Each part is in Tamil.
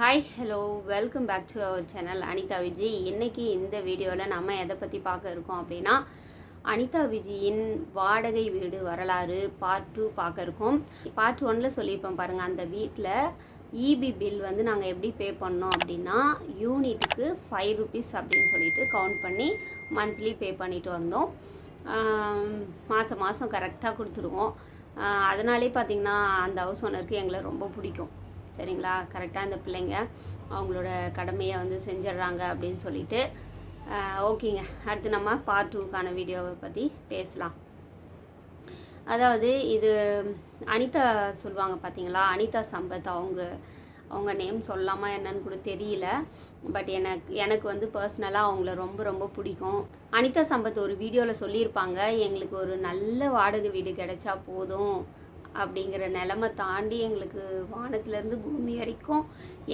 Hi hello welcome back to our channel Anitha Vijay இன்னைக்கு இந்த வீடியோவில் நம்ம எதை பற்றி பார்க்க இருக்கோம் அப்படின்னா அனிதா விஜயின் வாடகை வீடு வரலாறு பார்ட் டூ பார்க்க இருக்கோம். பார்ட் ஒனில் சொல்லியிருப்போம் பாருங்கள் அந்த வீட்டில் இபி பில் வந்து நாங்கள் எப்படி பே பண்ணோம் அப்படின்னா யூனிட்டுக்கு ஃபைவ் ருபீஸ் அப்படின்னு சொல்லிட்டு கவுண்ட் பண்ணி மந்த்லி பே பண்ணிட்டு வந்தோம். மாதம் மாதம் கரெக்டாக கொடுத்துருவோம். அதனாலே பார்த்தீங்கன்னா அந்த ஹவுஸ் ஓனருக்கு எங்களை ரொம்ப பிடிக்கும். சரிங்களா? கரெக்டாக இந்த பிள்ளைங்க அவங்களோட கடமையை வந்து செஞ்சிடுறாங்க அப்படின்னு சொல்லிட்டு ஓகேங்க. அடுத்து நம்ம பார்ட் டூக்கான வீடியோவை பற்றி பேசலாம். அதாவது இது அனிதா சொல்லுவாங்க பார்த்தீங்களா அனிதா சம்பத் அவங்க அவங்க நேம் சொல்லாமல் என்னன்னு கூட தெரியல. பட் எனக்கு எனக்கு வந்து பர்சனலாக அவங்கள ரொம்ப ரொம்ப பிடிக்கும். அனிதா சம்பத் ஒரு வீடியோவில் சொல்லியிருப்பாங்க எங்களுக்கு ஒரு நல்ல வாடகை வீடு கிடைச்சா போதும். அப்படிங்கிற நிலமை தாண்டி எங்களுக்கு வானத்துலேருந்து பூமி வரைக்கும்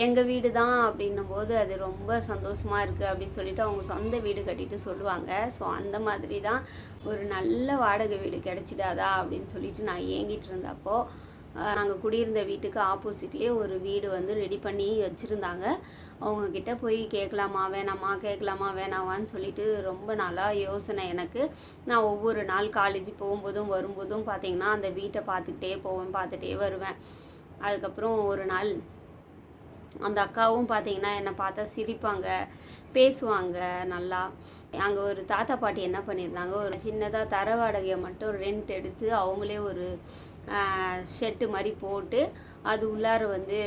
எங்கள் வீடு தான் அப்படின்னும் போது அது ரொம்ப சந்தோஷமாக இருக்குது அப்படின்னு சொல்லிட்டு அவங்க சொந்த வீடு கட்டிட்டு சொல்லுவாங்க. ஸோ அந்த மாதிரி தான் ஒரு நல்ல வாடகை வீடு கிடச்சிடாதா அப்படின்னு சொல்லிட்டு நான் ஏங்கிட்டு இருந்தப்போ நாங்கள் குடியிருந்த வீட்டுக்கு ஆப்போசிட்லேயே ஒரு வீடு வந்து ரெடி பண்ணி வச்சுருந்தாங்க. அவங்கக்கிட்ட போய் கேட்கலாமா வேணாமா கேட்கலாமா வேணாமான்னு சொல்லிட்டு ரொம்ப நாளாக யோசனை எனக்கு. நான் ஒவ்வொரு நாள் காலேஜ் போகும்போதும் வரும்போதும் பார்த்தீங்கன்னா அந்த வீட்டை பார்த்துக்கிட்டே போவேன் பார்த்துட்டே வருவேன். அதுக்கப்புறம் ஒரு நாள் அந்த அக்காவும் பார்த்தீங்கன்னா என்னை பார்த்தா சிரிப்பாங்க. பேசுவாங்க நல்லா. அங்கே ஒரு தாத்தா பாட்டி என்ன பண்ணியிருந்தாங்க? ஒரு சின்னதாக தர வாடகையை மட்டும் ரெண்ட் எடுத்து அவங்களே ஒரு ஷெட்டு மாதிரி போட்டு அது உள்ளார வந்து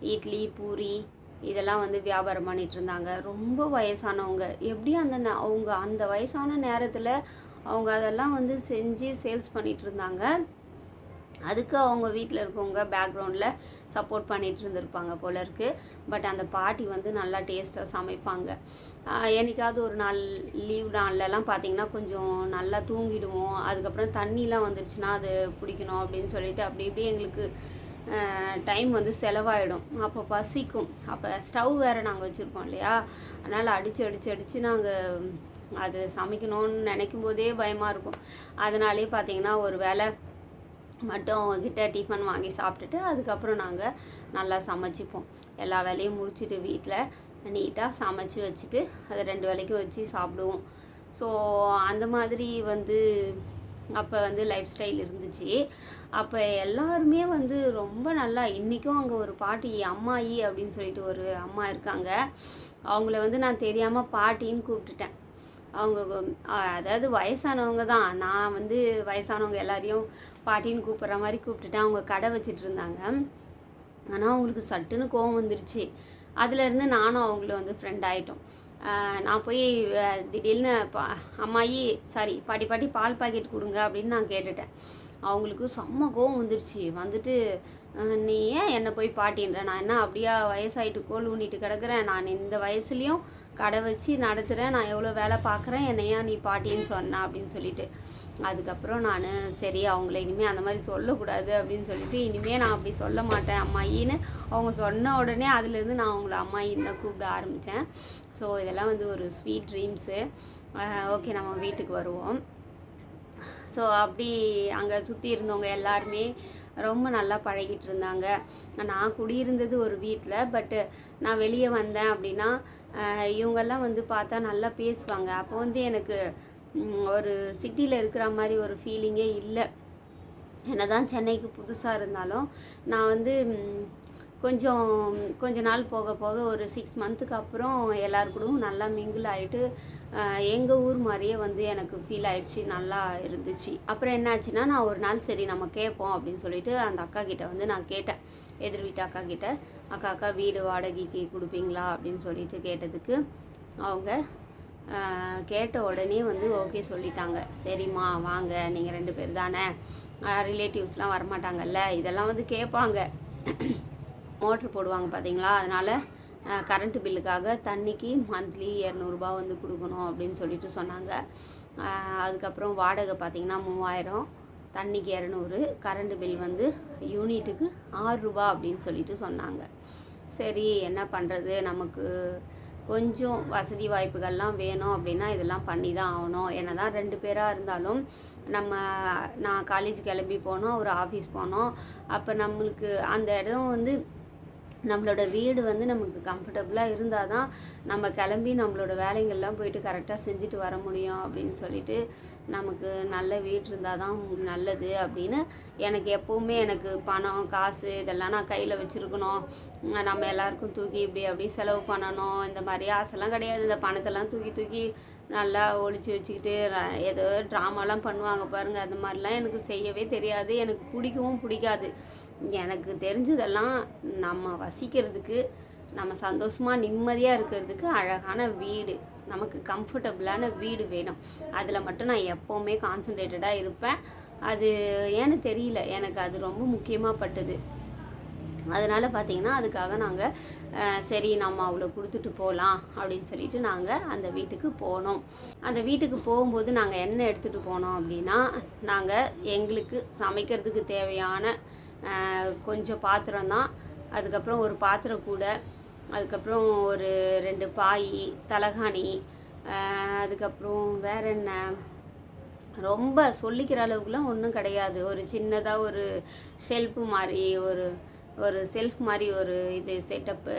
இட்லி பூரி இதெல்லாம் வந்து வியாபாரம் பண்ணிகிட்டு இருந்தாங்க. ரொம்ப வயசானவங்க. எப்படி அந்த ந- அவங்க அந்த வயசான நேரத்தில் அவங்க அதெல்லாம் வந்து செஞ்சு சேல்ஸ் பண்ணிகிட்டு இருந்தாங்க. அதுக்கு அவங்க வீட்டில் இருக்கவங்க பேக்ரவுண்டில் சப்போர்ட் பண்ணிட்டு இருந்திருப்பாங்க போல இருக்கு. பட் அந்த பாட்டி வந்து நல்லா டேஸ்ட்டாக சமைப்பாங்க. என்னைக்காவது ஒரு நாள் லீவ் நாள்லலாம் பார்த்தீங்கன்னா கொஞ்சம் நல்லா தூங்கிடுவோம். அதுக்கப்புறம் தண்ணிலாம் வந்துருச்சுன்னா அது பிடிக்கணும் அப்படின்னு சொல்லிட்டு அப்படி இப்படி எங்களுக்கு டைம் வந்து செலவாயிடும். அப்போ பசிக்கும். அப்போ ஸ்டவ் வேறு நாங்கள் வச்சுருப்போம் இல்லையா? அதனால் அடித்து அடித்து அடித்து நாங்கள் அது சமைக்கணும்னு நினைக்கும் போதே பயமாக இருக்கும். அதனாலே பார்த்தீங்கன்னா ஒரு வேளை மட்டும் அவங்கக்கிட்ட டிஃபன் வாங்கி சாப்பிட்டுட்டு அதுக்கப்புறம் நாங்கள் நல்லா சமைச்சிப்போம். எல்லா வேலையும் முடிச்சுட்டு வீட்டில் நீட்டாக சமைச்சு வச்சுட்டு அதை ரெண்டு வேலைக்கும் வச்சு சாப்பிடுவோம். ஸோ அந்த மாதிரி வந்து அப்போ வந்து லைஃப் ஸ்டைல் இருந்துச்சு. அப்போ எல்லாருமே வந்து ரொம்ப நல்லா இன்றைக்கும் அங்கே ஒரு பாட்டி அம்மாயி அப்படின்னு சொல்லிட்டு ஒரு அம்மா இருக்காங்க. அவங்கள வந்து நான் தெரியாமல் பாட்டின்னு கூப்பிட்டுட்டேன். அவங்க அதாவது வயசானவங்க தான். நான் வந்து வயசானவங்க எல்லாரையும் பாட்டின்னு கூப்பிட்ற மாதிரி கூப்பிட்டுட்டேன் அவங்க கடை வச்சிட்டு இருந்தாங்க. ஆனால் அவங்களுக்கு சட்டுன்னு கோவம் வந்துருச்சு. அதுலேருந்து நானும் அவங்கள வந்து ஃப்ரெண்ட் ஆகிட்டோம் நான் போய் திடீர்னு பா அம்மாயி சாரி பாட்டி பாட்டி பால் பாக்கெட் கொடுங்க அப்படின்னு நான் கேட்டுட்டேன். அவங்களுக்கு செம்ம கோவம் வந்துருச்சு. வந்துட்டு நீ ஏன் என்னை போய் பாட்டின்ற? நான் என்ன அப்படியா வயசாயிட்டு கோல் ஊனிட்டு கிடக்குறேன்? நான் இந்த வயசுலேயும் கடை வச்சு நடத்துகிறேன் நான் எவ்வளோ வேலை பார்க்குறேன் என்னையா நீ பாட்டின்னு சொன்ன அப்படின்னு சொல்லிட்டு. அதுக்கப்புறம் நான் சரி அவங்கள இனிமேல் அந்த மாதிரி சொல்லக்கூடாது அப்படின்னு சொல்லிட்டு இனிமேல் நான் அப்படி சொல்ல மாட்டேன் அம்மாயின்னு அவங்க சொன்ன உடனே அதுலேருந்து நான் அவங்கள அம்மாயின்னு தான் கூப்பிட ஆரம்பித்தேன். ஸோ இதெல்லாம் வந்து ஒரு ஸ்வீட் ட்ரீம்ஸு ஓகே நம்ம வீட்டுக்கு வருவோம். ஸோ அப்படி அங்கே சுற்றி இருந்தவங்க எல்லாருமே ரொம்ப நல்லா பழகிட்டு இருந்தாங்க. நான் குடியிருந்தது ஒரு வீட்டில் பட்டு நான் வெளியே வந்தேன் அப்படின்னா இவங்கெல்லாம் வந்து பார்த்தா நல்லா பேசுவாங்க. அப்போ வந்து எனக்கு ஒரு சிட்டியில் இருக்கிற மாதிரி ஒரு ஃபீலிங்கே இல்லை. என்ன தான் சென்னைக்கு புதுசாக இருந்தாலும் நான் வந்து கொஞ்சம் கொஞ்ச நாள் போக போக ஒரு சிக்ஸ் மந்த்துக்கு அப்புறம் எல்லார் கூடவும் நல்லா மிங்கிள் ஆகிட்டு எங்கள் ஊர் மாதிரியே வந்து எனக்கு ஃபீல் ஆயிடுச்சு நல்லா இருந்துச்சு. அப்புறம் என்னாச்சுன்னா நான் ஒரு நாள் சரி நம்ம கேட்போம் அப்படின்னு சொல்லிட்டு அந்த அக்கா கிட்ட வந்து நான் கேட்டேன். எதிர் வீட்டு அக்கா கிட்ட. அக்கா அக்கா வீடு வாடகைக்கு கொடுப்பீங்களா அப்படின்னு சொல்லிட்டு கேட்டதுக்கு அவங்க கேட்ட உடனே வந்து ஓகே சொல்லிட்டாங்க. சரிம்மா வாங்க நீங்கள் ரெண்டு பேர் தானே? ரிலேட்டிவ்ஸ்லாம் வரமாட்டாங்கல்ல? இதெல்லாம் வந்து கேட்பாங்க. மோட்ரு போடுவாங்க பார்த்தீங்களா அதனால் கரண்ட் பில்லுக்காக தண்ணிக்கு மந்த்லி இரநூறுபா வந்து கொடுக்கணும் அப்படின்னு சொல்லிட்டு சொன்னாங்க. அதுக்கப்புறம் வாடகை பார்த்தீங்கன்னா மூவாயிரம் தண்ணிக்கு இரநூறு கரண்ட் பில் வந்து யூனிட்டுக்கு ஆறுரூபா அப்படின்னு சொல்லிட்டு சொன்னாங்க. சரி என்ன பண்ணுறது நமக்கு கொஞ்சம் வசதி வாய்ப்புகள்லாம் வேணும் அப்படின்னா இதெல்லாம் பண்ணி தான் ஆகணும். என்ன தான் ரெண்டு பேராக இருந்தாலும் நம்ம நான் காலேஜ் கிளம்பி போனோம் ஒரு ஆஃபீஸ் போனோம். அப்போ நம்மளுக்கு அந்த இடம் வந்து நம்மளோட வீடு வந்து நமக்கு கம்ஃபர்டபுளாக இருந்தால் தான் நம்ம கிளம்பி நம்மளோட வேலைங்கள்லாம் போயிட்டு கரெக்டாக செஞ்சுட்டு வர முடியும் அப்படின்னு சொல்லிட்டு நமக்கு நல்ல வீடு இருந்தால் தான் நல்லது அப்படின்னு எனக்கு எப்போவுமே எனக்கு பணம் காசு இதெல்லாம் நான் கையில் வச்சுருக்கணும். நம்ம எல்லாருக்கும் தூக்கி இப்படி அப்படி செலவு பண்ணணும். இந்த மாதிரி ஆசைலாம் கிடையாது. இந்த பணத்தெல்லாம் தூக்கி தூக்கி நல்லா ஒழிச்சு வச்சுக்கிட்டு ஏதோ ட்ராமாலாம் பண்ணுவாங்க பாருங்கள் அந்த மாதிரிலாம் எனக்கு செய்யவே தெரியாது. எனக்கு பிடிக்கவும் பிடிக்காது. எனக்கு தெரிஞ்சதெல்லாம் நம்ம வசிக்கிறதுக்கு நம்ம சந்தோஷமாக நிம்மதியாக இருக்கிறதுக்கு அழகான வீடு. நமக்கு கம்ஃபர்டபுளான வீடு வேணும். அதில் மட்டும் நான் எப்போவுமே கான்சன்ட்ரேட்டடாக இருப்பேன். அது ஏன்னு தெரியல. எனக்கு அது ரொம்ப முக்கியமாக பட்டது. அதனால் பார்த்தீங்கன்னா அதுக்காக நாங்கள் சரி நம்ம அவ்வளோ கொடுத்துட்டு போகலாம் அப்படின்னு சொல்லிட்டு நாங்கள் அந்த வீட்டுக்கு போனோம். அந்த வீட்டுக்கு போகும்போது நாங்கள் என்ன எடுத்துகிட்டு போனோம் அப்படின்னா நாங்கள் எங்களுக்கு சமைக்கிறதுக்கு தேவையான கொஞ்சம் பாத்திரம் தான். அதுக்கப்புறம் ஒரு பாத்திரம் கூட. அதுக்கப்புறம் ஒரு ரெண்டு பாய் தலகாணி. அதுக்கப்புறம் வேற என்ன? ரொம்ப சொல்லிக்கிற அளவுக்குலாம் ஒன்றும் கிடையாது. ஒரு சின்னதாக ஒரு ஷெல்ஃபு மாதிரி ஒரு ஒரு செல்ஃப் மாதிரி ஒரு இது செட்டப்பு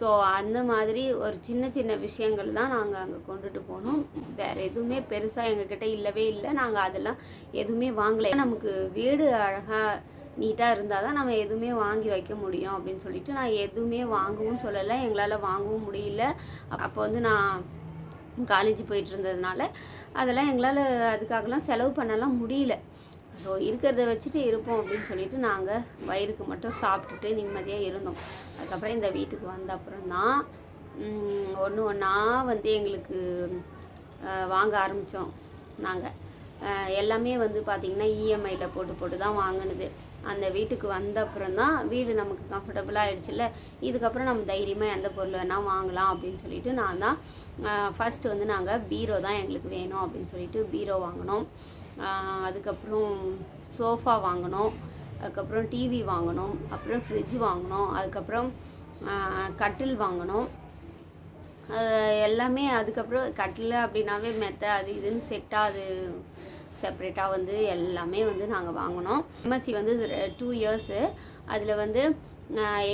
ஸோ அந்த மாதிரி ஒரு சின்ன சின்ன விஷயங்கள் தான் நாங்கள் அங்கே கொண்டுட்டு போனோம். வேறு எதுவுமே பெருசாக எங்ககிட்ட இல்லவே இல்லை. நாங்கள் அதெல்லாம் எதுவுமே வாங்கலை. நமக்கு வீடு அழகாக நீட்டாக இருந்தால் தான் நம்ம எதுவுமே வாங்கி வைக்க முடியும் அப்படின்னு சொல்லிட்டு நான் எதுவுமே வாங்கவும் சொல்லலை. எங்களால் வாங்கவும் முடியல. அப்போ வந்து நான் காலேஜ் போயிட்டு இருந்ததுனால அதெல்லாம் எங்களால் அதுக்காகலாம் செலவு பண்ணலாம் முடியல. ஸோ இருக்கிறத வச்சுட்டு இருப்போம் அப்படின்னு சொல்லிட்டு நாங்கள் வயிறுக்கு மட்டும் சாப்பிட்டுட்டு நிம்மதியாக இருந்தோம். அதுக்கப்புறம் இந்த வீட்டுக்கு வந்த அப்புறம் தான் ஒன்று ஒன்றா வந்து எங்களுக்கு வாங்க ஆரம்பித்தோம் நாங்கள் எல்லாமே வந்து பார்த்திங்கன்னா இஎம்ஐயில் போட்டு போட்டு தான் வாங்கினது. அந்த வீட்டுக்கு வந்த அப்புறம் தான் வீடு நமக்கு கம்ஃபர்டபுளாக ஆகிடுச்சுல்ல இதுக்கப்புறம் நம்ம தைரியமாக எந்த பொருள் வேணால் வாங்கலாம் அப்படின்னு சொல்லிட்டு நான் தான் ஃபஸ்ட்டு வந்து நாங்கள் பீரோ தான் எங்களுக்கு வேணும் அப்படின்னு சொல்லிட்டு பீரோ வாங்கினோம். அதுக்கப்புறம் சோஃபா வாங்கினோம். அதுக்கப்புறம் டிவி வாங்கினோம். அப்புறம் ஃப்ரிட்ஜ் வாங்கினோம். அதுக்கப்புறம் கட்டில் வாங்கினோம். எல்லாமே அதுக்கப்புறம் கட்டில் அப்படின்னாவே மெத்தை அது இதுன்னு செட்டாக அது செப்ரேட்டாக வந்து எல்லாமே வந்து நாங்கள் வாங்கினோம். எம்எஸ்சி வந்து டூ இயர்ஸு அதில் வந்து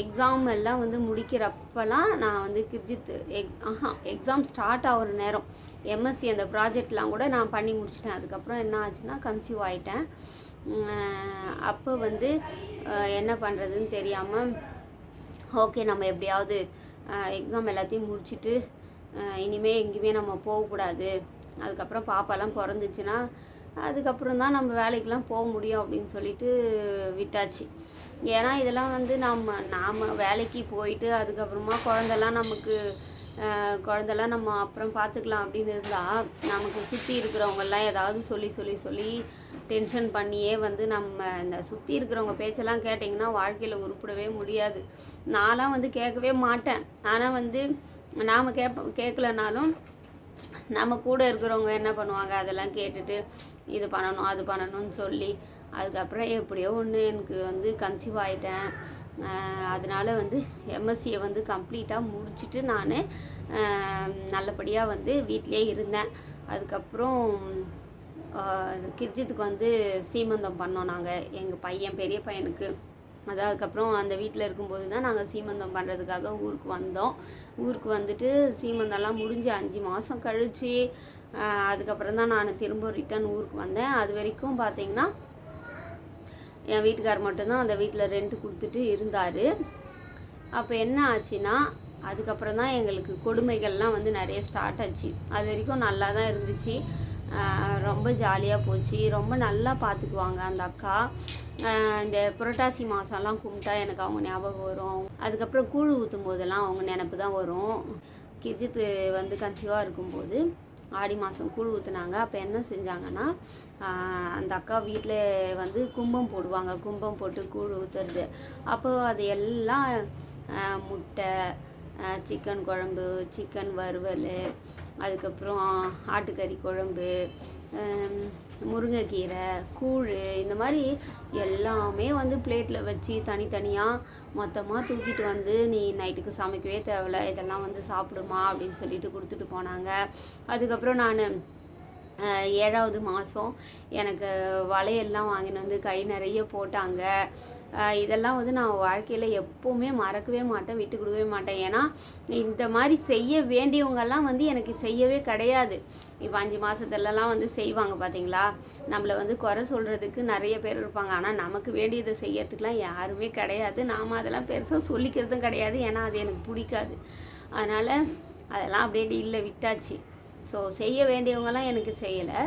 எக்ஸாம் எல்லாம் வந்து முடிக்கிறப்பெல்லாம் நான் வந்து கிர்ஜித் எக் ஆஹா எக்ஸாம் ஸ்டார்ட் ஆகிற நேரம். எம்எஸ்சி அந்த ப்ராஜெக்ட்லாம் கூட நான் பண்ணி முடிச்சிட்டேன். அதுக்கப்புறம் என்ன ஆச்சுன்னா கன்சீவ் ஆகிட்டேன் அப்போ வந்து என்ன பண்ணுறதுன்னு தெரியாமல் ஓகே நம்ம எப்படியாவது எக்ஸாம் எல்லாத்தையும் முடிச்சுட்டு இனிமேல் எங்கேயுமே நம்ம போகக்கூடாது. அதுக்கப்புறம் பாப்பாலாம் பிறந்துச்சுன்னா அதுக்கப்புறம் தான் நம்ம வேலைக்கெலாம் போக முடியும் அப்படின்னு சொல்லிட்டு விட்டாச்சு. ஏன்னா இதெல்லாம் வந்து நம்ம நாம் வேலைக்கு போயிட்டு அதுக்கப்புறமா குழந்தெல்லாம் நமக்கு குழந்தெல்லாம் நம்ம அப்புறம் பார்த்துக்கலாம் அப்படின்னு இருந்தால் நமக்கு சுற்றி இருக்கிறவங்கெல்லாம் ஏதாவது சொல்லி சொல்லி சொல்லி டென்ஷன் பண்ணியே வந்து நம்ம இந்த சுற்றி இருக்கிறவங்க பேச்செல்லாம் கேட்டிங்கன்னா வாழ்க்கையில் உருப்படவே முடியாது. நான்லாம் வந்து கேட்கவே மாட்டேன். ஆனால் வந்து நாம் கேட்ப கேட்கலனாலும் நம்ம கூட இருக்கிறவங்க என்ன பண்ணுவாங்க? அதெல்லாம் கேட்டுட்டு இது பண்ணணும் அது பண்ணணும்னு சொல்லி அதுக்கப்புறம் எப்படியோ ஒன்று எனக்கு வந்து கன்சீவ் ஆகிட்டேன் அதனால் வந்து எம்எஸ்சியை வந்து கம்ப்ளீட்டாக முடிச்சுட்டு நான் நல்லபடியாக வந்து வீட்டிலே இருந்தேன். அதுக்கப்புறம் கிரிஜித்துக்கு வந்து சீமந்தம் பண்ணோம் நாங்கள் எங்கள் பையன் பெரிய பையனுக்கு. அதுக்கப்புறம் அந்த வீட்டில் இருக்கும்போது தான் நாங்கள் சீமந்தம் பண்ணுறதுக்காக ஊருக்கு வந்தோம். ஊருக்கு வந்துட்டு சீமந்தம்லாம் முடிஞ்சு அஞ்சு மாதம் கழித்து அதுக்கப்புறம் தான் நான் திரும்ப ரிட்டன் ஊருக்கு வந்தேன். அது வரைக்கும் பார்த்தீங்கன்னா என் வீட்டுக்கார் மட்டும்தான் அந்த வீட்டில் ரெண்ட் கொடுத்துட்டு இருந்தார். அப்போ என்ன ஆச்சுன்னா அதுக்கப்புறம் தான் எங்களுக்கு கொடுமைகள்லாம் வந்து நிறைய ஸ்டார்ட் ஆச்சு. அது வரைக்கும் நல்லா தான் இருந்துச்சு ரொம்ப ஜாலியாக போச்சு. ரொம்ப நல்லா பார்த்துக்குவாங்க அந்த அக்கா. இந்த புரட்டாசி மாதம்லாம் கும்பிட்டா எனக்கு அவங்க ஞாபகம் வரும். அதுக்கப்புறம் கூழ் ஊற்றும் போதெல்லாம் அவங்க நினப்பு தான் வரும். கிஜித்து வந்து கன்சீவாக இருக்கும்போது ஆடி மாதம் கூழ் ஊற்றுனாங்க அப்போ என்ன செஞ்சாங்கன்னா அந்த அக்கா வீட்டில் வந்து கும்பம் போடுவாங்க. கும்பம் போட்டு கூழ் ஊற்றுறது அப்போ அது எல்லாம் முட்டை சிக்கன் குழம்பு சிக்கன் வறுவல் அதுக்கப்புறம் ஆட்டுக்கறி குழம்பு முருங்கைக்கீரை கூழ் இந்த மாதிரி எல்லாமே வந்து பிளேட்டில் வச்சு தனித்தனியாக மொத்தமாக தூக்கிட்டு வந்து நீ நைட்டுக்கு சமைக்கவே தேவையில்ல இதெல்லாம் வந்து சாப்பிடுமா? அப்படின்னு சொல்லிட்டு கொடுத்துட்டு போனாங்க. அதுக்கப்புறம் நான் ஏழாவது மாதம் எனக்கு வளையல்லாம் வாங்கின்னு வந்து கை நிறைய போட்டாங்க. இதெல்லாம் வந்து நான் வாழ்க்கையில் எப்போவுமே மறக்கவே மாட்டேன் விட்டு கொடுக்கவே மாட்டேன். ஏன்னா இந்த மாதிரி செய்ய வேண்டியவங்கெல்லாம் வந்து எனக்கு செய்யவே கிடையாது. இப்போ அஞ்சு மாதத்துலலாம் வந்து செய்வாங்க பார்த்தீங்களா நம்மளை வந்து குறை சொல்கிறதுக்கு நிறைய பேர் இருப்பாங்க. ஆனால் நமக்கு வேண்டியதை செய்யறதுக்குலாம் யாருமே கிடையாது. நாம் அதெல்லாம் பெருசாக சொல்லிக்கிறதும் கிடையாது. ஏன்னா அது எனக்கு பிடிக்காது. அதனால் அதெல்லாம் அப்படியே இல்லை விட்டாச்சு. ஸோ செய்ய வேண்டியவங்கலாம் எனக்கு செய்யலை.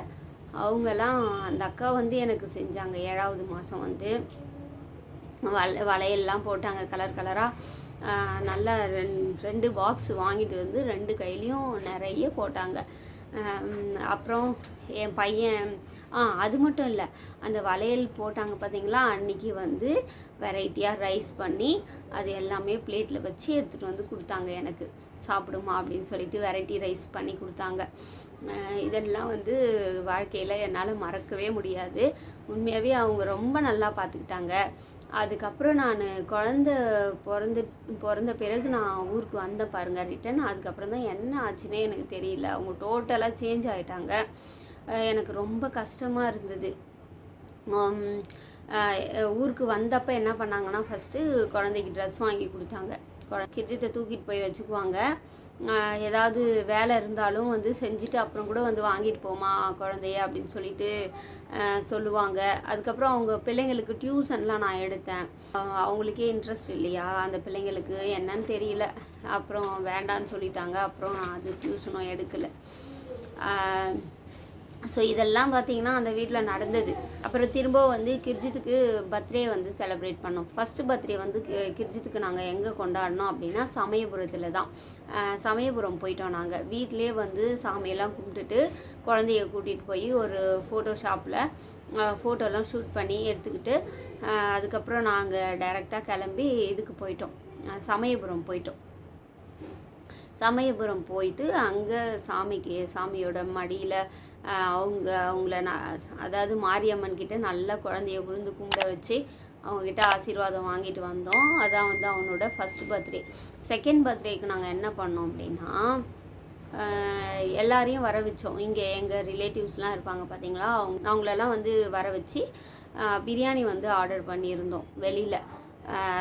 அவங்கெல்லாம் அந்த அக்கா வந்து எனக்கு செஞ்சாங்க. ஏழாவது மாதம் வந்து. வள வளையல்லாம் போட்டாங்க கலர் கலராக நல்லா ரெண் ரெண்டு பாக்ஸ் வாங்கிட்டு வந்து ரெண்டு கையிலையும் நிறைய போட்டாங்க. அப்புறம் என் பையன் ஆ அது மட்டும் இல்லை அந்த வளையல் போட்டாங்க பார்த்தீங்களா அன்னைக்கு வந்து வெரைட்டியாக ரைஸ் பண்ணி அது எல்லாமே பிளேட்டில் வச்சு எடுத்துகிட்டு வந்து கொடுத்தாங்க எனக்கு. சாப்பிடுமா அப்படின்னு சொல்லிட்டு வெரைட்டி ரைஸ் பண்ணி கொடுத்தாங்க. இதெல்லாம் வந்து வாழ்க்கையில் என்னால் மறக்கவே முடியாது. உண்மையாகவே அவங்க ரொம்ப நல்லா பார்த்துக்கிட்டாங்க அதுக்கப்புறம் நான் குழந்த பிறந்து பிறந்த பிறகு நான் ஊருக்கு வந்தேன் பாருங்க ரிட்டன் அதுக்கப்புறம் தான் என்ன ஆச்சுன்னே எனக்கு தெரியல. அவங்க டோட்டலாக சேஞ்ச் ஆயிட்டாங்க. எனக்கு ரொம்ப கஷ்டமாக இருந்தது. ஊருக்கு வந்தப்போ என்ன பண்ணாங்கன்னா ஃபஸ்ட்டு குழந்தைக்கு ட்ரெஸ் வாங்கி கொடுத்தாங்க. குழ- கிஜத்தை தூக்கிட்டு போய் வச்சுக்குவாங்க. ஏதாவது வேலை இருந்தாலும் வந்து செஞ்சுட்டு அப்புறம் கூட வந்து வாங்கிட்டு போமா குழந்தைய அப்படின்னு சொல்லிட்டு சொல்லுவாங்க. அதுக்கப்புறம் அவங்க பிள்ளைங்களுக்கு டியூஷன்லாம் நான் எடுத்தேன். அவங்களுக்கே இன்ட்ரெஸ்ட் இல்லையா? அந்த பிள்ளைங்களுக்கு என்னன்னு தெரியல. அப்புறம் வேண்டான்னு சொல்லிட்டாங்க. அப்புறம் நான் அது டியூஷனும் எடுக்கலை. ஸோ இதெல்லாம் பார்த்தீங்கன்னா அந்த வீட்டில் நடந்தது. அப்புறம் திரும்ப வந்து கிர்ஜித்துக்கு பர்த்டே வந்து செலிப்ரேட் பண்ணோம். ஃபஸ்ட்டு பர்த்டே வந்து கிர்ஜித்துக்கு நாங்கள் எங்கே கொண்டாடினோம் அப்படின்னா சமயபுரத்தில் தான். சமயபுரம் போயிட்டோம் நாங்கள் வீட்டிலே வந்து சாமியெல்லாம் கும்பிட்டுட்டு குழந்தைய கூட்டிகிட்டு போய் ஒரு ஃபோட்டோ ஷாப்பில் ஃபோட்டோலாம் ஷூட் பண்ணி எடுத்துக்கிட்டு அதுக்கப்புறம் நாங்கள் டைரெக்டாக கிளம்பி இதுக்கு போயிட்டோம். சமயபுரம் போயிட்டோம். சமயபுரம் போயிட்டு அங்கே சாமிக்கு சாமியோட மடியில் அவங்க அவங்கள நான் அதாவது மாரியம்மன் கிட்ட நல்லா குழந்தைய விழுந்து கும்பிட வச்சு அவங்கக்கிட்ட ஆசீர்வாதம் வாங்கிட்டு வந்தோம். அதான் வந்து அவனோட ஃபர்ஸ்ட் பர்த்டே செகண்ட் பர்த்டேக்கு நாங்கள் என்ன பண்ணோம் அப்படின்னா எல்லாரையும் வர வச்சோம். இங்கே எங்கள் ரிலேட்டிவ்ஸ்லாம் இருப்பாங்க பார்த்தீங்களா அவங்க அவங்களெல்லாம் வந்து வர வச்சு பிரியாணி வந்து ஆர்டர் பண்ணியிருந்தோம் வெளியில்.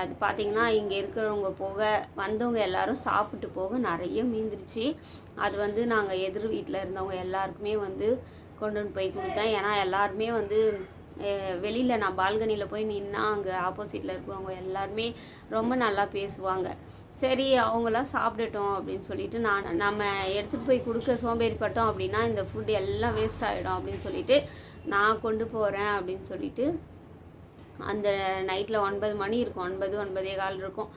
அது பார்த்தீங்கன்னா இங்கே இருக்கிறவங்க போக வந்தவங்க எல்லாரும் சாப்பிட்டு போக நிறைய மீந்துருச்சு. அது வந்து நாங்கள் எதிர் வீட்டில் இருந்தவங்க எல்லாருக்குமே வந்து கொண்டு வந்து போய் கொடுத்தேன். ஏன்னா எல்லாருமே வந்து வெளியில் நான் பால்கனியில் போய் நின்னா அங்கே ஆப்போசிட்டில் இருக்கிறவங்க எல்லாருமே ரொம்ப நல்லா பேசுவாங்க. சரி அவங்களாம் சாப்பிடட்டும் அப்படின்னு சொல்லிட்டு நான் நம்ம எடுத்துகிட்டு போய் கொடுக்க சோம்பேறிப்பட்டோம் அப்படின்னா இந்த ஃபுட் எல்லாம் வேஸ்ட் ஆகிடும் அப்படின்னு சொல்லிட்டு நான் கொண்டு போகிறேன் அப்படின்னு சொல்லிட்டு அந்த நைட்டில் ஒன்பது மணி இருக்கும். ஒன்பது ஒன்பதே கால் இருக்கும்.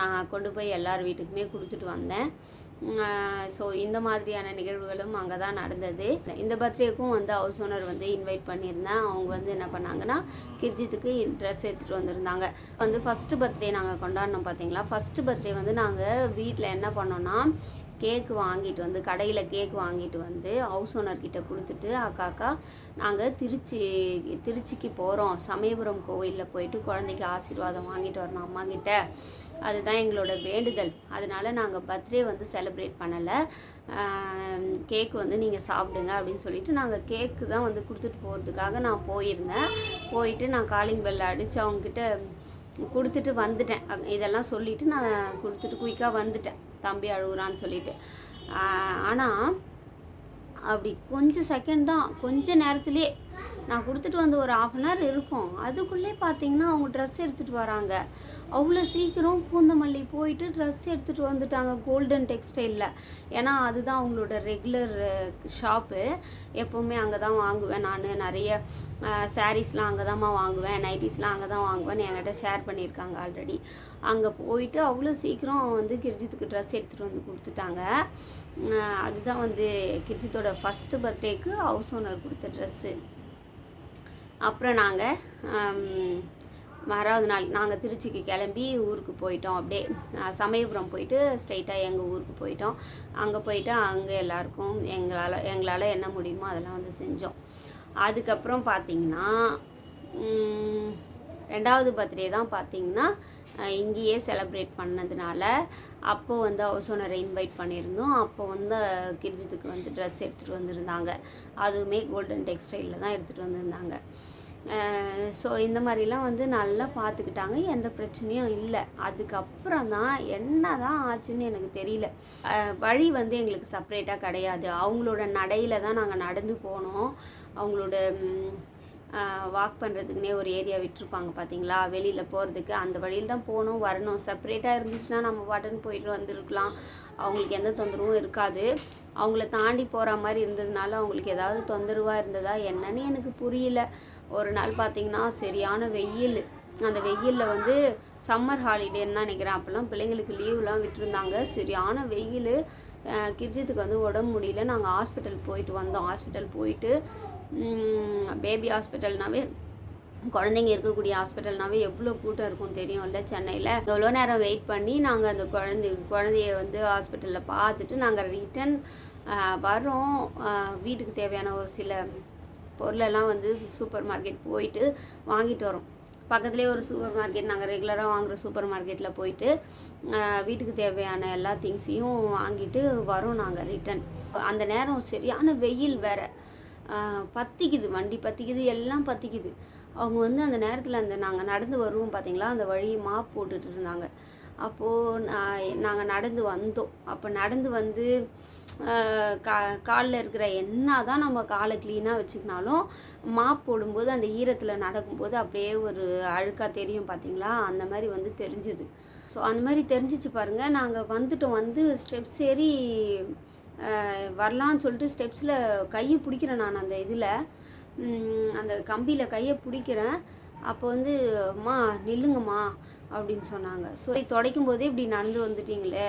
நான் கொண்டு போய் எல்லார் வீட்டுக்குமே கொடுத்துட்டு வந்தேன். ஸோ இந்த மாதிரியான நிகழ்வுகளும் அங்கே தான் நடந்தது. இந்த பர்த்டேக்கும் வந்து ஹவுஸ் ஓனர் வந்து இன்வைட் பண்ணியிருந்தேன். அவங்க வந்து என்ன பண்ணாங்கன்னா கிர்ஜித்துக்கு ட்ரெஸ் எடுத்துகிட்டு வந்திருந்தாங்க. வந்து ஃபஸ்ட்டு பர்த்டே நாங்கள் கொண்டாடினோம் பார்த்தீங்களா ஃபஸ்ட்டு பர்த்டே வந்து நாங்கள் வீட்டில் என்ன பண்ணோன்னா கேக் வாங்கிட்டு வந்து கடையில் கேக் வாங்கிட்டு வந்து ஹவுஸ் ஓனர்கிட்ட கொடுத்துட்டு அக்கா அக்கா நாங்கள் திருச்சி திருச்சிக்கு போகிறோம் சமயபுரம் கோவிலில் போயிட்டு குழந்தைக்கு ஆசீர்வாதம் வாங்கிட்டு வரணும் அம்மா கிட்ட. அதுதான் எங்களோட வேண்டுதல். அதனால நாங்கள் பர்த்டே வந்து செலிப்ரேட் பண்ணலை. கேக் வந்து நீங்கள் சாப்பிடுங்க அப்படின்னு சொல்லிட்டு நாங்கள் கேக்கு தான் வந்து கொடுத்துட்டு போகிறதுக்காக நான் போயிருந்தேன். போயிட்டு நான் காலிங் பெல் அடித்து அவங்கக்கிட்ட கொடுத்துட்டு வந்துட்டேன். அ- இதெல்லாம் சொல்லிவிட்டு நான் கொடுத்துட்டு குயிக்காக வந்துட்டேன். தம்பி அழுகுறான்னு சொல்லிட்டு. ஆனால் அப்படி கொஞ்சம் செகண்ட் தான் கொஞ்ச நேரத்துலேயே நான் கொடுத்துட்டு வந்து ஒரு ஆஃப் அன் ஹவர் இருக்கும். அதுக்குள்ளே பார்த்தீங்கன்னா அவங்க ட்ரெஸ் எடுத்துகிட்டு வராங்க. அவ்வளோ சீக்கிரம் பூந்தமல்லி போயிட்டு ட்ரெஸ் எடுத்துகிட்டு வந்துட்டாங்க கோல்டன் டெக்ஸ்டைலில் ஏன்னா அதுதான் அவங்களோட ரெகுலர் ஷாப்பு எப்போவுமே அங்கே தான் வாங்குவேன் நான். நிறைய சாரீஸ்லாம் அங்கே தான்மா வாங்குவேன். நைட்டிஸ்லாம் அங்கே தான் வாங்குவேன்னு என்கிட்ட ஷேர் பண்ணியிருக்காங்க ஆல்ரெடி அங்கே போயிட்டு அவ்வளோ சீக்கிரம் வந்து கிரிஜித்துக்கு ட்ரெஸ் எடுத்துகிட்டு வந்து கொடுத்துட்டாங்க. அதுதான் வந்து கிரிஜித்தோட ஃபஸ்ட்டு பர்த்டேக்கு ஹவுஸ் ஓனர் கொடுத்த ட்ரெஸ்ஸு அப்புறம் நாங்கள் மறாவது நாள் நாங்கள் திருச்சிக்கு கிளம்பி ஊருக்கு போயிட்டோம். அப்படியே சமயபுரம் போயிட்டு ஸ்ட்ரைட்டாக எங்கள் ஊருக்கு போயிட்டோம். அங்கே போயிட்டு அங்கே எல்லாருக்கும் எங்களால் எங்களால் என்ன முடியுமோ அதெல்லாம் வந்து செஞ்சோம். அதுக்கப்புறம் பார்த்திங்கன்னா ரெண்டாவது பர்த்டே தான் பார்த்திங்கன்னா இங்கேயே செலப்ரேட் பண்ணதுனால அப்போ வந்து ஹவுஸ் ஓனரை இன்வைட் பண்ணியிருந்தோம். அப்போ வந்து கிரிஜித்துக்கு வந்து ட்ரெஸ் எடுத்துகிட்டு வந்திருந்தாங்க. அதுவுமே கோல்டன் டெக்ஸ்டைலில் தான் எடுத்துகிட்டு வந்திருந்தாங்க. ஸோ இந்த மாதிரிலாம் வந்து நல்லா பார்த்துக்கிட்டாங்க. எந்த பிரச்சனையும் இல்லை. அதுக்கப்புறம் தான் என்ன தான் ஆச்சுன்னு எனக்கு தெரியல. வழி வந்து எங்களுக்கு செப்பரேட்டாக கிடையாது. அவங்களோட நடையில் தான் நாங்கள் நடந்து போனோம். அவங்களோட வாக் பண்ணுறதுக்குனே ஒரு ஏரியா விட்டுருப்பாங்க பார்த்தீங்களா வெளியில் போகிறதுக்கு அந்த வழியில் தான் போகணும் வரணும். செப்பரேட்டாக இருந்துச்சுன்னா நம்ம பாட்டுன்னு போயிட்டு வந்துருக்கலாம். அவங்களுக்கு எந்த தொந்தரவும் இருக்காது. அவங்கள தாண்டி போகிற மாதிரி இருந்ததுனால அவங்களுக்கு ஏதாவது தொந்தரவாக இருந்ததா என்னன்னு எனக்கு புரியல. ஒரு நாள் பார்த்தீங்கன்னா சரியான வெயில். அந்த வெயிலில் வந்து சம்மர் ஹாலிடேன்னு தான் நினைக்கிறேன். அப்போல்லாம் பிள்ளைங்களுக்கு லீவ்லாம் விட்டுருந்தாங்க. சரியான வெயில். கிர்ஜித்துக்கு வந்து உடம்பு முடியல. நாங்கள் ஹாஸ்பிட்டல் போயிட்டு வந்தோம். ஹாஸ்பிட்டல் போயிட்டு பேபி ஹாஸ்பிட்டல்னாவே குழந்தைங்க இருக்கக்கூடிய ஹாஸ்பிட்டல்னாவே எவ்வளோ கூட்டம் இருக்கும் தெரியும்ல சென்னையில். எவ்வளோ நேரம் வெயிட் பண்ணி நாங்கள் அந்த குழந்தை குழந்தைய வந்து ஹாஸ்பிட்டலில் பார்த்துட்டு நாங்கள் ரிட்டன் வரோம் வீட்டுக்கு தேவையான ஒரு சில பொருளெல்லாம் வந்து சூப்பர் மார்க்கெட் போயிட்டு வாங்கிட்டு வரோம். பக்கத்துலேயே ஒரு சூப்பர் மார்க்கெட் நாங்கள் ரெகுலராக வாங்குகிற சூப்பர் மார்க்கெட்டில் போயிட்டு வீட்டுக்கு தேவையான எல்லா திங்ஸையும் வாங்கிட்டு வரோம் நாங்கள் ரிட்டன் அந்த நேரம் சரியான வெயில் வேற. பத்திக்குது வண்டி பத்திக்குது எல்லாம் பத்திக்குது. அவங்க வந்து அந்த நேரத்தில் அந்த நாங்கள் நடந்து வருவோம் பார்த்தீங்களா அந்த வழி மாப் போட்டுட்டு இருந்தாங்க. அப்போது நாங்கள் நடந்து வந்தோம். அப்போ நடந்து வந்து கா காலில் இருக்கிற என்ன தான் நம்ம காலை க்ளீனாக வச்சுக்கினாலும் மாப் போடும்போது அந்த ஈரத்தில் நடக்கும்போது அப்படியே ஒரு அழுக்காக தெரியும் பார்த்தீங்களா அந்த மாதிரி வந்து தெரிஞ்சுது. ஸோ அந்த மாதிரி தெரிஞ்சிச்சு பாருங்கள் நாங்கள் வந்துட்டோம் வந்து ஸ்டெப்ஸ் ஏறி வரலான்னு சொல்லிட்டு ஸ்டெப்ஸில் கையை பிடிக்கிறேன் நான் அந்த இதில். அந்த கம்பியில் கையை பிடிக்கிறேன். அப்போ வந்து அம்மா நில்லுங்கம்மா அப்படின்னு சொன்னாங்க. ஸோ துடைக்கும் போதே இப்படி நடந்து வந்துட்டீங்களே.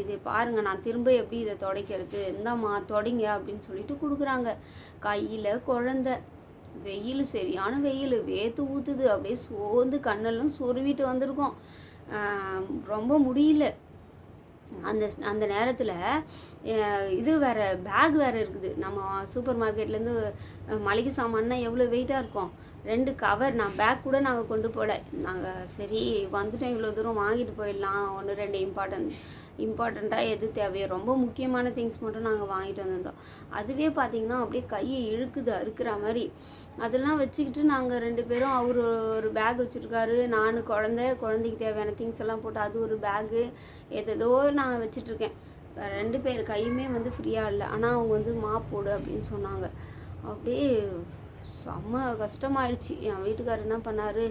இது பாருங்க நான் திரும்ப எப்படி இதை துடைக்கிறது? இந்தாம்மா தொடைங்க அப்படின்னு சொல்லிட்டு கொடுக்குறாங்க. கையில் குழந்த. வெயில் சரியான வெயில். வேத்து ஊற்றுது அப்படியே சோர்ந்து கண்ணெல்லாம் சொருவிட்டு வந்திருக்கோம். ரொம்ப முடியல. அந்த அந்த நேரத்தில் இது வேற பேக் வேறு இருக்குது. நம்ம சூப்பர் மார்க்கெட்லேருந்து மளிகை சாமான்னா எவ்வளோ வெயிட்டாக இருக்கும்? ரெண்டு கவர் நான் பேக் கூட நாங்கள் கொண்டு போகல நாங்கள் சரி வந்துட்டோம் இவ்வளோ தூரம் வாங்கிட்டு போயிடலாம். ஒன்று ரெண்டு இம்பார்ட்டன்ட் இம்பார்ட்டண்ட்டாக எது தேவையோ ரொம்ப முக்கியமான திங்ஸ் மட்டும் நாங்கள் வாங்கிட்டு வந்திருந்தோம். அதுவே பார்த்தீங்கன்னா அப்படியே கையை இழுக்குது அறுக்கிற மாதிரி. அதெல்லாம் வச்சுக்கிட்டு நாங்கள் ரெண்டு பேரும் அவர் ஒரு பேக் வச்சுருக்காரு. நான் குழந்தை குழந்தைக்கு தேவையான திங்ஸ் எல்லாம் போட்டு அது ஒரு பேகு எதோ நான் வச்சிட்ருக்கேன் ரெண்டு பேர் கையுமே வந்து ஃப்ரீயாக இல்லை. ஆனால் அவங்க வந்து மாப் போடு அப்படின்னு சொன்னாங்க. அப்படியே செம்ம கஷ்டமாயிடுச்சு. என் வீட்டுக்காரர் என்ன பண்ணார்?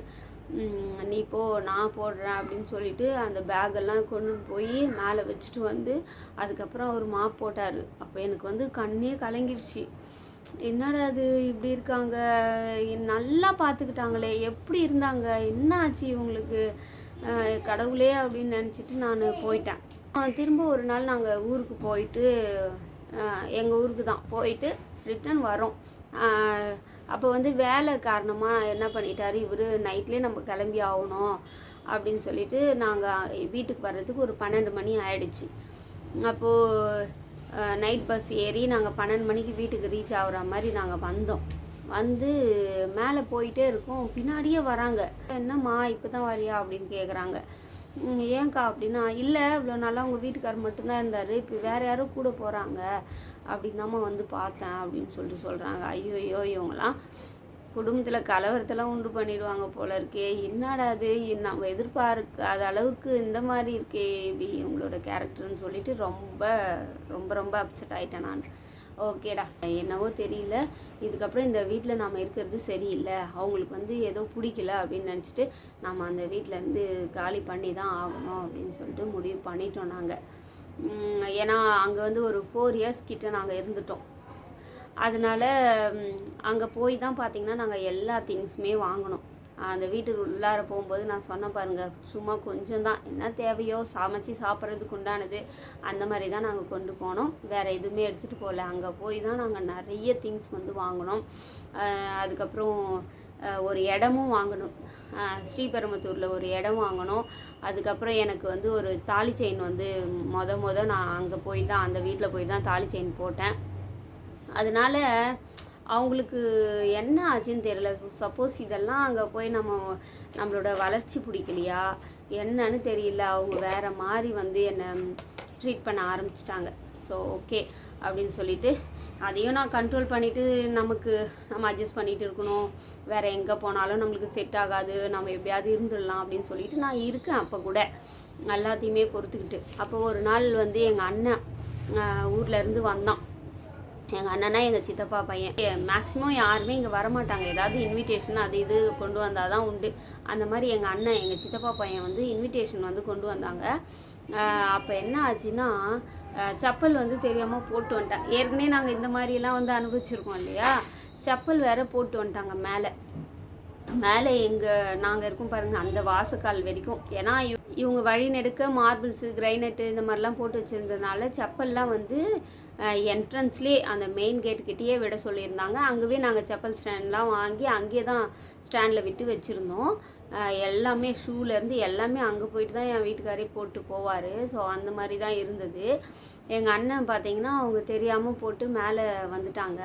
நீ போ நான் போடுறேன் அப்படின்னு சொல்லிட்டு அந்த பேக்கெல்லாம் கொண்டு போய் மேலே வச்சுட்டு வந்து அதுக்கப்புறம் அவர் மாப் போட்டார். அப்போ எனக்கு வந்து கண்ணே கலங்கிடுச்சு. என்னடா அது இப்படி இருக்காங்க? நல்லா பார்த்துக்கிட்டாங்களே எப்படி இருந்தாங்க? என்ன ஆச்சு இவங்களுக்கு? கடவுளே அப்படின்னு நினச்சிட்டு நான் போயிட்டேன். திரும்ப ஒரு நாள் நாங்கள் ஊருக்கு போயிட்டு எங்கள் ஊருக்கு தான் போயிட்டு ரிட்டர்ன் வரோம். அப்போ வந்து வேலை காரணமாக என்ன பண்ணிட்டாரு? இவர் நைட்லேயே நம்ம கிளம்பி ஆகணும் அப்படின்னு சொல்லிட்டு நாங்கள் வீட்டுக்கு வர்றதுக்கு ஒரு பன்னெண்டு மணி ஆயிடுச்சு. அப்போது நைட் பஸ் ஏறி நாங்கள் பன்னெண்டு மணிக்கு வீட்டுக்கு ரீச் ஆகிற மாதிரி நாங்கள் வந்தோம். வந்து மேலே போயிட்டே இருக்கோம். பின்னாடியே வராங்க. என்னம்மா இப்போ தான் வரியா? அப்படின்னு கேட்குறாங்க ஏன்க்கா அப்படின்னா இல்லை இவ்வளோ நாளாக உங்கள் வீட்டுக்காரர் மட்டும்தான் இருந்தார் இப்போ வேறு யாரோ கூட போகிறாங்க அப்படின்னு தாம்மா வந்து பார்த்தேன் அப்படின்னு சொல்லிட்டு சொல்கிறாங்க ஐயோயோ இவங்களாம் குடும்பத்தில் கலவரத்தெல்லாம் உண்டு பண்ணிடுவாங்க போல இருக்கே. என்னடா அது இது நம்ம எதிர்பார்க்காத அளவுக்கு இந்த மாதிரி இருக்கே இப்படி இவங்களோட கேரக்டர்னு சொல்லிட்டு ரொம்ப ரொம்ப ரொம்ப அப்செட் ஆகிட்டேன் நான். ஓகேடா. என்னவோ தெரியல. இதுக்கப்புறம் இந்த வீட்டில் நாம் இருக்கிறது சரியில்லை. அவங்களுக்கு வந்து ஏதோ பிடிக்கல அப்படின்னு நினச்சிட்டு நம்ம அந்த வீட்டிலேருந்து காலி பண்ணி தான் ஆகணும் அப்படின்னு சொல்லிட்டு முடிவு பண்ணிட்டோம் நாங்கள் ஏன்னா அங்கே வந்து ஒரு ஃபோர் இயர்ஸ் கிட்ட நாங்கள் இருந்துட்டோம். அதனால் அங்கே போய் தான் பார்த்திங்கன்னா நாங்கள் எல்லா திங்ஸுமே வாங்கினோம் அந்த வீட்டுக்கு உள்ளார போகும்போது நான் சொன்னேன் பாருங்கள் சும்மா கொஞ்சம் தான். என்ன தேவையோ சமைச்சு சாப்பிட்றதுக்கு உண்டானது அந்த மாதிரி தான் நாங்கள் கொண்டு போனோம். வேறு எதுவுமே எடுத்துகிட்டு போகல. அங்கே போய் தான் நாங்கள் நிறைய திங்ஸ் வந்து வாங்கினோம். அதுக்கப்புறம் ஒரு இடமும் வாங்கணும். ஸ்ரீபெரும்புத்தூரில் ஒரு இடம் வாங்கினோம். அதுக்கப்புறம் எனக்கு வந்து ஒரு தாலி செயின் வந்து மொத மொதல் நான் அங்கே போய் தான் அந்த வீட்டில் போய் தான் தாலி செயின் போட்டேன். அதனால அவங்களுக்கு என்ன ஆச்சுன்னு தெரியல. சப்போஸ் இதெல்லாம் அங்கே போய் நம்ம நம்மளோட வளர்ச்சி பிடிக்கலையா? என்னன்னு தெரியல. அவங்க வேற மாதிரி வந்து என்னை ட்ரீட் பண்ண ஆரம்பிச்சிட்டாங்க. ஸோ ஓகே அப்படின்னு சொல்லிட்டு அதையும் நான் கண்ட்ரோல் பண்ணிவிட்டு நமக்கு நம்ம அட்ஜஸ்ட் பண்ணிட்டு இருக்கணும். வேறு எங்கே போனாலும் நம்மளுக்கு செட் ஆகாது. நம்ம எப்படியாவது இருந்துடலாம் அப்படின்னு சொல்லிட்டு நான் இருக்கேன் அப்போ கூட. எல்லாத்தையுமே பொறுத்துக்கிட்டு. அப்போ ஒரு நாள் வந்து எங்கள் அண்ணன் ஊர்லேருந்து வந்தான். எங்கள் அண்ணனா எங்கள் சித்தப்பா பையன். மேக்ஸிமம் யாருமே இங்கே வரமாட்டாங்க. ஏதாவது இன்விடேஷன் அது இது கொண்டு வந்தால் தான் உண்டு. அந்த மாதிரி எங்கள் அண்ணன் எங்கள் சித்தப்பா பையன் வந்து இன்விடேஷன் வந்து கொண்டு வந்தாங்க. அப்போ என்ன ஆச்சுன்னா செப்பல் வந்து தெரியாமல் போட்டு வந்துட்டேன். ஏற்கனவே நாங்கள் இந்த மாதிரியெல்லாம் வந்து அனுபவிச்சிருக்கோம் இல்லையா? செப்பல் வேற போட்டு வந்துட்டாங்க மேலே. மேலே எங்கள் நாங்கள் இருக்கோம் பாருங்கள் அந்த வாசக்கால் வரைக்கும். ஏன்னா இவ் இவங்க வழி நெடுக்க மார்பிள்ஸு கிரைனட்டு இந்த மாதிரிலாம் போட்டு வச்சுருந்ததுனால செப்பல்லாம் வந்து என்ட்ரன்ஸ்லேயே அந்த மெயின் கேட்டுக்கிட்டேயே விட சொல்லியிருந்தாங்க. அங்கேவே நாங்கள் செப்பல் ஸ்டாண்ட்லாம் வாங்கி அங்கேயே தான் ஸ்டாண்டில் விட்டு வச்சுருந்தோம். எல்லாமே ஷூலேருந்து எல்லாமே அங்கே போயிட்டு தான் என் வீட்டுக்காரே போட்டு போவார். ஸோ அந்த மாதிரி தான் இருந்தது. எங்கள் அண்ணன் பார்த்தீங்கன்னா அவங்க தெரியாமல் போட்டு மேலே வந்துட்டாங்க.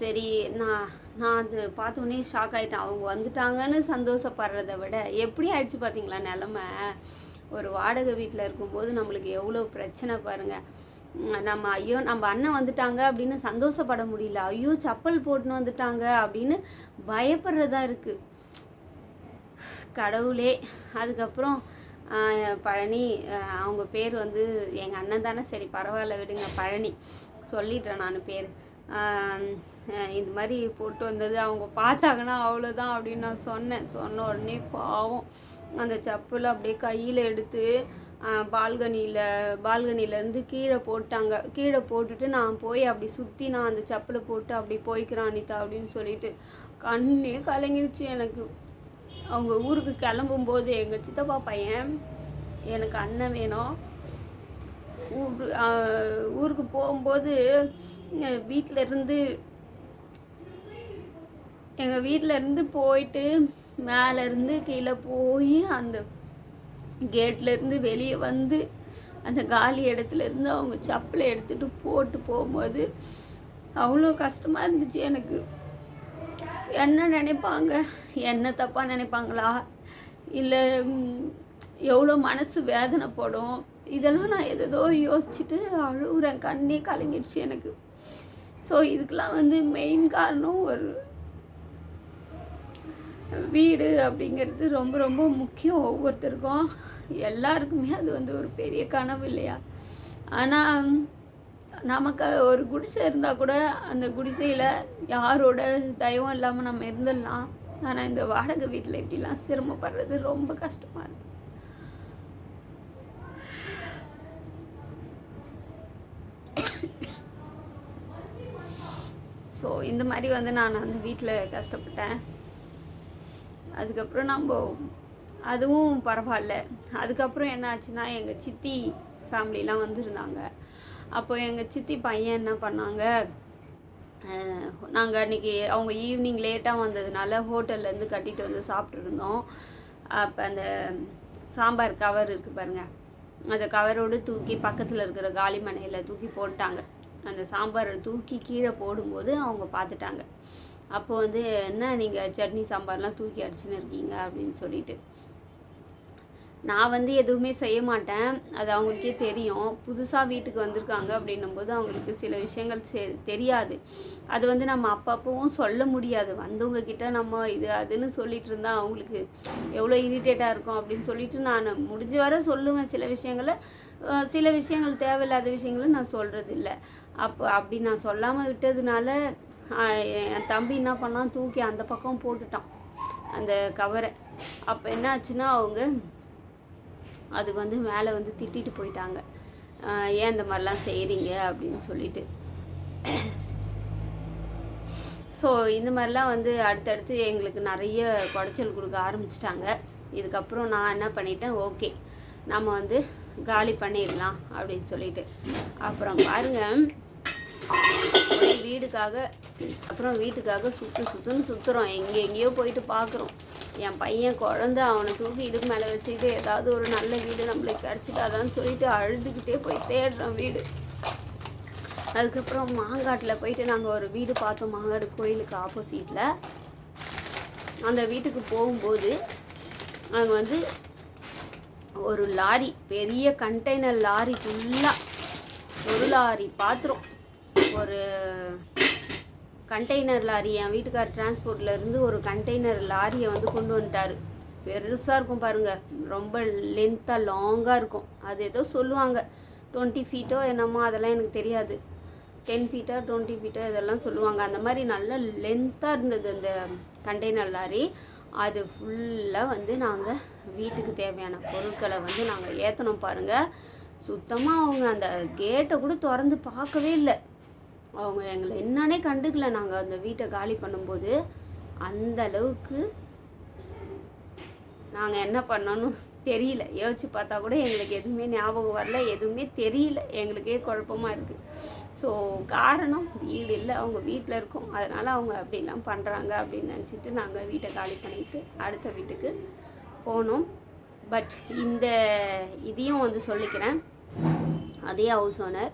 சரி நான் நான் அது பார்த்தோன்னே ஷாக் ஆகிட்டேன் அவங்க வந்துட்டாங்கன்னு சந்தோஷப்படுறத விட எப்படி ஆயிடுச்சு பார்த்தீங்களா நிலமை? ஒரு வாடகை வீட்டில் இருக்கும்போது நம்மளுக்கு எவ்வளோ பிரச்சனை பாருங்கள் நம்ம ஐயோ நம்ம அண்ணன் வந்துட்டாங்க அப்படின்னு சந்தோஷப்பட முடியல. ஐயோ செப்பல் போட்டுன்னு வந்துட்டாங்க அப்படின்னு பயப்படுறதா இருக்குது கடவுளே. அதுக்கப்புறம் பழனி அவங்க பேர் வந்து எங்கள் அண்ணன் தானே? சரி பரவாயில்ல விடுங்க பழனி. சொல்லிட்டேன் நான் பேர். இந்த மாதிரி போட்டு வந்தது அவங்க பார்த்தாங்கன்னா அவ்வளோதான் அப்படின்னு நான் சொன்னேன். சொன்ன உடனே பாவம். அந்த செப்பலை அப்படியே கையில் எடுத்து பால்கனியில் பால்கனிலேருந்து கீழே போட்டாங்க. கீழே போட்டுட்டு நான் போய் அப்படி சுற்றி நான் அந்த செப்பலை போட்டு அப்படி போய்க்கிறேன் அனிதா அப்படின்னு சொல்லிட்டு கண்ணே கலங்கிடுச்சு எனக்கு. அவங்க ஊருக்கு கிளம்பும்போது எங்கள் சித்தப்பா பையன் எனக்கு அண்ணன் வேணும். ஊர் ஊருக்கு போகும்போது வீட்டில் இருந்து எங்கள் வீட்டில் இருந்து போயிட்டு மேலேருந்து கீழே போய் அந்த கேட்லேருந்து வெளியே வந்து அந்த காலி இடத்துல இருந்து அவங்க செப்பலை எடுத்துகிட்டு போட்டு போகும்போது அவ்வளோ கஷ்டமாக இருந்துச்சு எனக்கு. என்ன நினைப்பாங்க? என்ன தப்பாக நினைப்பாங்களா? இல்லை எவ்வளோ மனசு வேதனைப்படும்? இதெல்லாம் நான் எதோ யோசிச்சுட்டு அழுகுறேன். கண்ணே கலங்கிடுச்சு எனக்கு. ஸோ இதுக்கெல்லாம் வந்து மெயின் காரணம் ஒரு வீடு அப்படிங்கிறது ரொம்ப ரொம்ப முக்கியம் ஒவ்வொருத்தருக்கும். எல்லாருக்குமே அது வந்து ஒரு பெரிய கனவு இல்லையா? ஆனால் நமக்கு ஒரு குடிசை இருந்தால் கூட அந்த குடிசையில் யாரோட தயவும் இல்லாமல் நம்ம இருந்துடலாம். ஆனால் இந்த வாடகை வீட்டில் இப்படிலாம் சிரமப்படுறது ரொம்ப கஷ்டமாக இருக்கு. ஸோ இந்த மாதிரி வந்து நான் அந்த வீட்டில் கஷ்டப்பட்டேன். அதுக்கப்புறம் நம்ம அதுவும் பரவாயில்ல. அதுக்கப்புறம் என்ன ஆச்சுன்னா எங்கள் சித்தி ஃபேமிலிலாம் வந்திருந்தாங்க. அப்போ எங்கள் சித்தி பையன் என்ன பண்ணாங்க நாங்கள் அன்றைக்கி அவங்க ஈவினிங் லேட்டாக வந்ததுனால ஹோட்டல்லேருந்து கட்டிட்டு வந்து சாப்பிட்ருந்தோம் அப்போ அந்த சாம்பார் கவர் இருக்குது பாருங்க. அந்த கவரோடு தூக்கி பக்கத்தில் இருக்கிற காலி மனையில் தூக்கி போட்டாங்க. அந்த சாம்பாரை தூக்கி கீழே போடும்போது அவங்க பார்த்துட்டாங்க. அப்போ வந்து என்ன நீங்கள் சட்னி சாம்பார்லாம் தூக்கி அடிச்சுன்னு இருக்கீங்க? அப்படின்னு சொல்லிட்டு. நான் வந்து எதுவுமே செய்ய மாட்டேன். அது அவங்களுக்கே தெரியும். புதுசாக வீட்டுக்கு வந்திருக்காங்க அப்படின்னும்போது அவங்களுக்கு சில விஷயங்கள் செ- தெரியாது. அது வந்து நம்ம அப்பப்பவும் சொல்ல முடியாது. வந்தவங்க கிட்ட நம்ம இது அதுன்னு சொல்லிட்டு இருந்தா அவங்களுக்கு எவ்வளோ இரிட்டேட்டாக இருக்கும் அப்படின்னு சொல்லிட்டு நான் முடிஞ்ச வரை சொல்லுவேன். சில விஷயங்களை சில விஷயங்கள் தேவையில்லாத விஷயங்களும் நான் சொல்கிறது இல்லை அப்போ அப்படி நான் சொல்லாமல் விட்டதுனால என் தம்பி என்ன பண்ணான் தூக்கி அந்த பக்கம் போட்டுட்டான் அந்த கவரை அப்போ என்ன ஆச்சுன்னா அவங்க அதுக்கு வந்து மேலே வந்து திட்டிட்டு போயிட்டாங்க. ஏன் இந்த மாதிரிலாம் செய்கிறீங்க அப்படின்னு சொல்லிட்டு. ஸோ இந்த மாதிரிலாம் வந்து அடுத்தடுத்து எங்களுக்கு நிறைய குடைச்சல் கொடுக்க ஆரம்பிச்சிட்டாங்க. இதுக்கப்புறம் நான் என்ன பண்ணிட்டேன் ஓகே நம்ம வந்து காலி பண்ணிடலாம் அப்படின்னு சொல்லிட்டு. அப்புறம் பாருங்கள் வீடுக்காக அப்புறம் வீட்டுக்காக சுற்று சுற்றுன்னு சுற்றுறோம் எங்கே எங்கேயோ போயிட்டு பார்க்குறோம் என் பையன் குழந்த அவனை தூக்கி இதுக்கு மேலே வச்சுக்கிட்டு ஏதாவது ஒரு நல்ல வீடு நம்மளுக்கு கிடச்சிட்டாதான்னு சொல்லிட்டு அழுதுகிட்டே போய் தேடுறோம் வீடு. அதுக்கப்புறம் மாங்காட்டில் போயிட்டு நாங்கள் ஒரு வீடு பார்த்தோம். மாங்காடு கோயிலுக்கு ஆப்போசிட்டில் அந்த வீட்டுக்கு போகும்போது அங்கே வந்து ஒரு லாரி பெரிய கண்டெய்னர் லாரி ஃபுல்லாக ஒரு லாரி பாத்திரம் ஒரு கண்டெய்னர் லாரி என் வீட்டுக்கார் டிரான்ஸ்போர்ட்ல இருந்து ஒரு கண்டெய்னர் லாரியை வந்து கொண்டு வந்துட்டாரு. பெருசாக இருக்கும் பாருங்க. ரொம்ப லென்த்தாக லாங்காக இருக்கும். அது ஏதோ சொல்லுவாங்க. டுவெண்ட்டி ஃபீட்டோ என்னமோ அதெல்லாம் எனக்கு தெரியாது. டென் ஃபீட்டோ டுவெண்ட்டி ஃபீட்டோ இதெல்லாம் சொல்லுவாங்க. அந்த மாதிரி நல்ல லென்த்தாக இருந்தது அந்த கண்டெய்னர் லாரி அது ஃபுல்லாக வந்து நாங்கள் வீட்டுக்கு தேவையான பொருட்களை வந்து நாங்கள் ஏற்றணும் பாருங்கள் சுத்தமாக அவங்க அந்த கேட்டை கூட திறந்து பார்க்கவே இல்லை. அவங்க எங்களை என்னன்னே கண்டுக்கல நாங்கள் அந்த வீட்டை காலி பண்ணும்போது. அந்த அளவுக்கு நாங்கள் என்ன பண்ணணும் தெரியல. யோசிச்சு பார்த்தா கூட எங்களுக்கு எதுவுமே ஞாபகம் வரல எதுவுமே தெரியல. எங்களுக்கே குழப்பமா இருக்குது ஸோ காரணம் வீடு இல்லை. அவங்க வீட்டில் இருக்கோம். அதனால் அவங்க அப்படிலாம் பண்ணுறாங்க அப்படின்னு நினச்சிட்டு நாங்கள் வீட்டை காலி பண்ணிட்டு அடுத்த வீட்டுக்கு போனோம். பட் இந்த இதையும் வந்து சொல்லிக்கிறேன். அதே ஹவுஸ் ஓனர்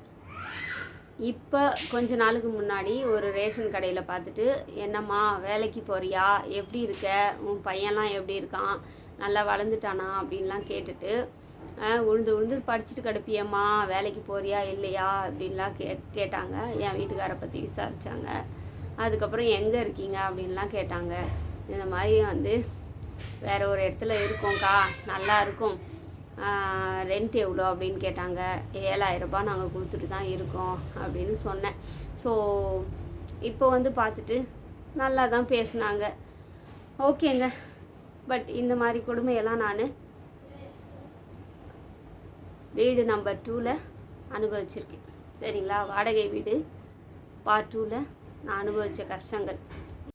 இப்போ கொஞ்ச நாளுக்கு முன்னாடி ஒரு ரேஷன் கடையில் பார்த்துட்டு என்னம்மா வேலைக்கு போறியா? எப்படி இருக்க? உன் பையன்லாம் எப்படி இருக்கான்? நல்லா வளர்ந்துட்டானா? அப்படின்லாம் கேட்டுட்டு உழுந்து உழுந்து படிச்சுட்டு கிடப்பியம்மா. வேலைக்கு போறியா? இல்லையா? அப்படின்லாம் கே கேட்டாங்க. என் வீட்டுக்காரை பற்றி விசாரித்தாங்க அதுக்கப்புறம் எங்கே இருக்கீங்க? அப்படின்லாம் கேட்டாங்க. இந்த மாதிரி வந்து வேற ஒரு இடத்துல இருக்கோம்க்கா. நல்லா இருக்கும். ரெண்ட் எவ்வளோ அப்படின்னு கேட்டாங்க. ஏழாயிரம் நாங்கள் கொடுத்துட்டு தான் இருக்கோம் அப்படின்னு சொன்னேன். ஸோ இப்போ வந்து பார்த்துட்டு நல்லா தான் பேசுனாங்க. ஓகேங்க. பட் இந்த மாதிரி கொடுமையெல்லாம் நான் வீடு நம்பர் டூவில் அனுபவிச்சிருக்கேன். சரிங்களா? வாடகை வீடு பார்ட் டூவில் நான் அனுபவித்த கஷ்டங்கள்.